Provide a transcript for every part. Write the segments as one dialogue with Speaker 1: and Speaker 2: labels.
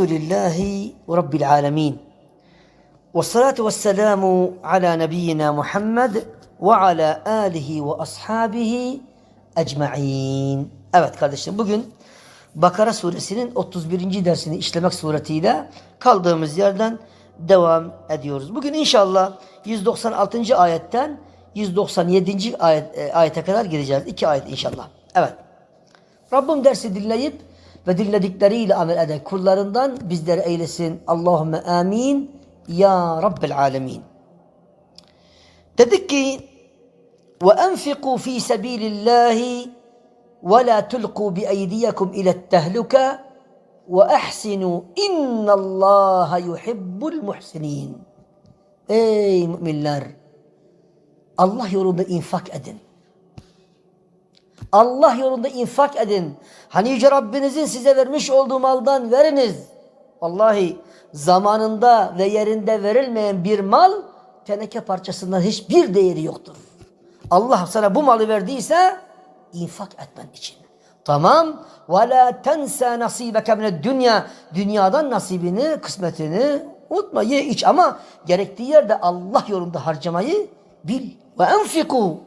Speaker 1: Elhamdülillahi Rabbil alemin. Ve salatu ve selamu ala nebiyyina Muhammed ve ala alihi ve ashabihi ecma'in. Evet kardeşlerim bugün Bakara suresinin 31. dersini işlemek suretiyle kaldığımız yerden devam ediyoruz. Bugün inşallah 196. ayetten 197. Ayet, e, ayete kadar gireceğiz. İki ayet inşallah. Evet. Rabbim dersi dinleyip ve dinledikleriyle amel eden kullarından bizleri eylesin. Allahümme amin ya Rabbel alemin. Dedik ki وَاَنْفِقُوا ف۪ي سَب۪يلِ اللّٰهِ وَلَا تُلْقُوا بِاَيْدِيَكُمْ اِلَى التَّهْلُكَ وَاَحْسِنُوا اِنَّ اللّٰهَ يُحِبُّ الْمُحْسِن۪ينَ Ey müminler! Allah yolunda infak edin. Allah yolunda infak edin. Hani Yüce Rabbinizin size vermiş olduğu maldan veriniz. Vallahi zamanında ve yerinde verilmeyen bir mal teneke parçasından hiçbir değeri yoktur. Allah sana bu malı verdiyse infak etmen için. Tamam. Ve la tense nasibeke mine dünya. Dünyadan nasibini, kısmetini unutma. Ye iç ama gerektiği yerde Allah yolunda harcamayı bil. Ve enfiku.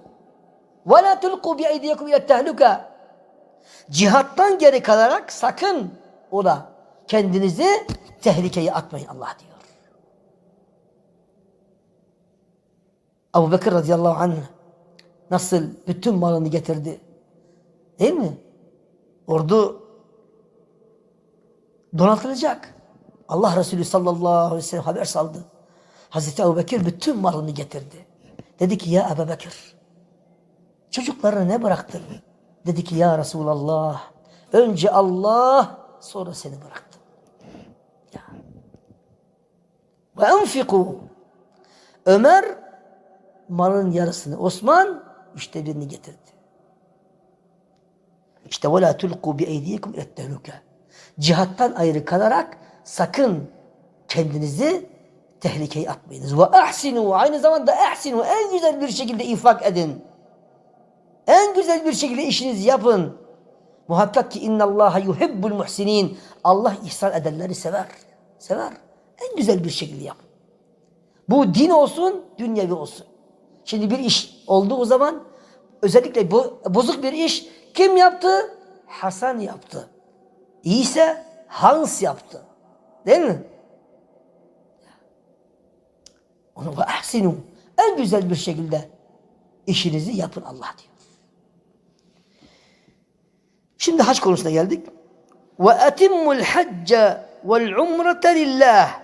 Speaker 1: Ve la tulku bi eydiyekum ile tehluka. Cihattan geri kalarak sakın ola kendinizi tehlikeye atmayın Allah diyor. Abu Bekir radıyallahu anh nasıl bütün malını getirdi. Değil mi? Ordu donatılacak. Allah Resulü sallallahu aleyhi ve sellem haber saldı. Hazreti Ebu Bekir bütün malını getirdi. Dedi ki ya Ebu Bekir Çocuklara ne bıraktın? Dedi ki ya Resulallah önce Allah sonra seni bıraktı. Ve enfiku. Ömer malın yarısını Osman üçte birini getirdi. İşte وَلَا تُلْقُوا بِاَيْدِيكُمْ اِلَتْتَهْلُكَ Cihattan ayrı kalarak sakın kendinizi tehlikeye atmayınız. Ve ahsinu aynı zamanda ahsinu en güzel bir şekilde infak edin. En güzel bir şekilde işinizi yapın. Muhakkak ki innallaha yuhibbul muhsinin. Allah ihsan edenleri sever. Sever. En güzel bir şekilde yapın. Bu din olsun, dünyevi olsun. Şimdi bir iş olduğu zaman özellikle bu, bozuk bir iş kim yaptı? Hasan yaptı. İyiyse Hans yaptı. Değil mi? Onu ve ahsinu. En güzel bir şekilde işinizi yapın Allah diyor. Şimdi hac konusuna geldik. Ve etimmul hacce vel umrete lillah.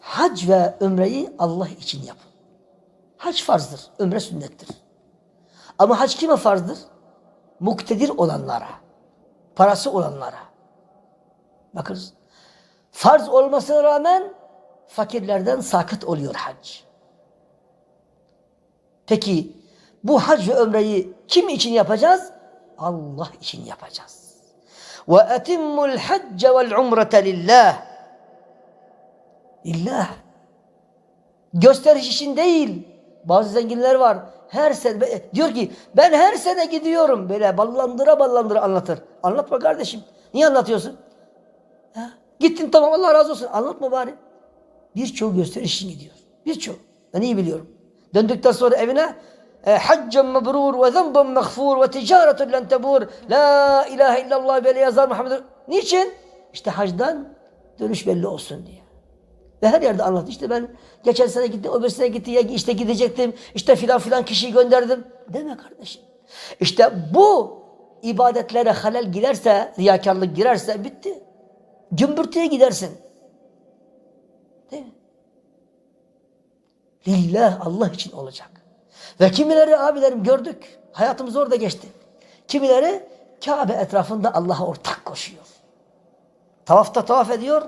Speaker 1: Hac ve ömreyi Allah için yap. Hac farzdır, ömre sünnettir. Ama hac kime farzdır? Muktedir olanlara, parası olanlara. Bakınız, farz olmasına rağmen fakirlerden sakıt oluyor hac. Peki bu hac ve ömreyi kim için yapacağız? Allah için yapacağız. Ve etimmul hacce vel umrete lillah. Lillah. Gösteriş için değil. Bazı zenginler var. Her sene diyor ki ben her sene gidiyorum. Böyle ballandıra ballandıra anlatır. Anlatma kardeşim. Niye anlatıyorsun? Ha? Gittin tamam Allah razı olsun. Anlatma bari. Birçoğu gösteriş için gidiyor. Birçoğu. Ben iyi biliyorum. Döndükten sonra evine e, haccen mebrur ve zenben mağfur ve ticaretun len tebur. La ilahe illallah böyle yazar Muhammed. Niçin? işte hacdan dönüş belli olsun diye. Ve her yerde anlattı. İşte ben geçen sene gittim, öbür sene gittim, ya işte gidecektim, işte filan filan kişiyi gönderdim. Deme kardeşim. İşte bu ibadetlere halel girerse, riyakarlık girerse bitti. Gümbürtüye gidersin. Değil mi? Lillah Allah için olacak. Ve kimileri abilerim gördük. Hayatımız orada geçti. Kimileri Kabe etrafında Allah'a ortak koşuyor. Tavafta tavaf ediyor.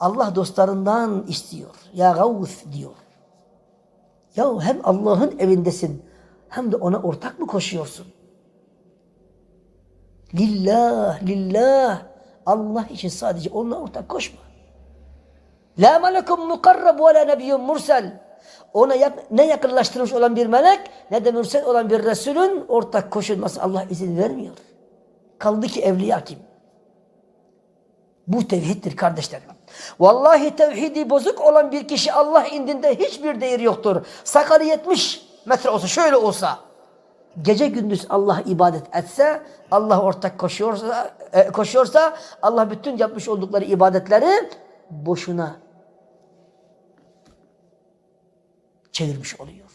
Speaker 1: Allah dostlarından istiyor. Ya gavus diyor. Ya hem Allah'ın evindesin hem de ona ortak mı koşuyorsun? Lillah, lillah. Allah için sadece onunla ortak koşma. La melekum mukarrab ve la nebiyyun mursel ona yak ne yakınlaştırmış olan bir melek ne de mürsel olan bir Resulün ortak koşulması Allah izin vermiyor. Kaldı ki evliya kim? Bu tevhiddir kardeşlerim. Vallahi tevhidi bozuk olan bir kişi Allah indinde hiçbir değeri yoktur. Sakalı yetmiş, metre olsa şöyle olsa gece gündüz Allah ibadet etse, Allah ortak koşuyorsa, e, koşuyorsa Allah bütün yapmış oldukları ibadetleri boşuna çevirmiş oluyor.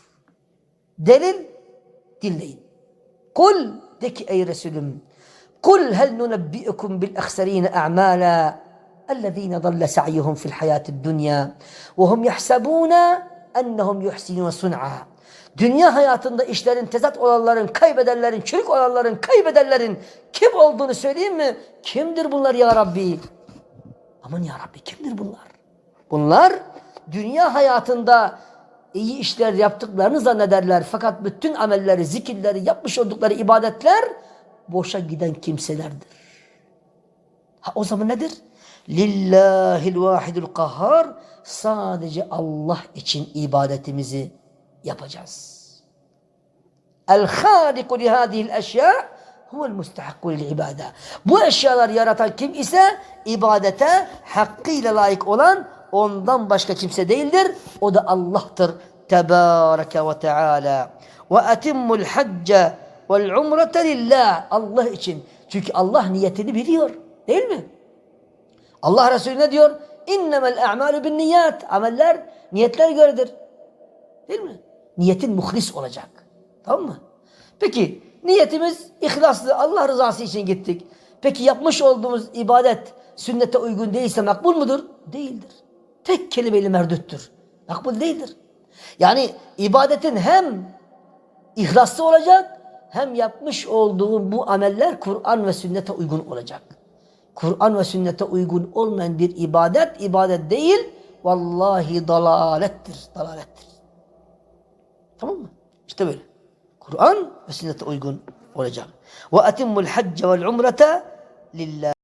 Speaker 1: Delil dinleyin. Kul de ki ey Resulüm Kul hel nunebbi'ukum bil akhsarine a'mala ellezine dalle sa'yuhum fil hayatid dunya ve hum yahsabuna ennehum yuhsinun Dünya hayatında işlerin tezat olanların, kaybedenlerin, çürük olanların, kaybedenlerin kim olduğunu söyleyeyim mi? Kimdir bunlar ya Rabbi? Aman ya Rabbi kimdir bunlar? Bunlar dünya hayatında iyi işler yaptıklarını zannederler. Fakat bütün amelleri, zikirleri, yapmış oldukları ibadetler boşa giden kimselerdir. Ha o zaman nedir? Lillahil vahidul kahhar sadece Allah için ibadetimizi yapacağız. El haliku li eşya huvel mustahakku lil Bu eşyalar yaratan kim ise ibadete hakkıyla layık olan ondan başka kimse değildir. O da Allah'tır. Tebareke ve Teala. Ve etimmul hacce vel umrete lillah. Allah için. Çünkü Allah niyetini biliyor. Değil mi? Allah Resulü ne diyor? İnnemel a'malu bin niyat. Ameller niyetler göredir. Değil mi? Niyetin muhlis olacak. Tamam mı? Peki niyetimiz ihlaslı Allah rızası için gittik. Peki yapmış olduğumuz ibadet sünnete uygun değilse makbul mudur? Değildir tek kelimeyle merdüttür. Makbul değildir. Yani ibadetin hem ihlaslı olacak hem yapmış olduğun bu ameller Kur'an ve sünnete uygun olacak. Kur'an ve sünnete uygun olmayan bir ibadet, ibadet değil, vallahi dalalettir, dalalettir. Tamam mı? İşte böyle. Kur'an ve sünnete uygun olacak. Ve atimmul hacce vel umrete lillah.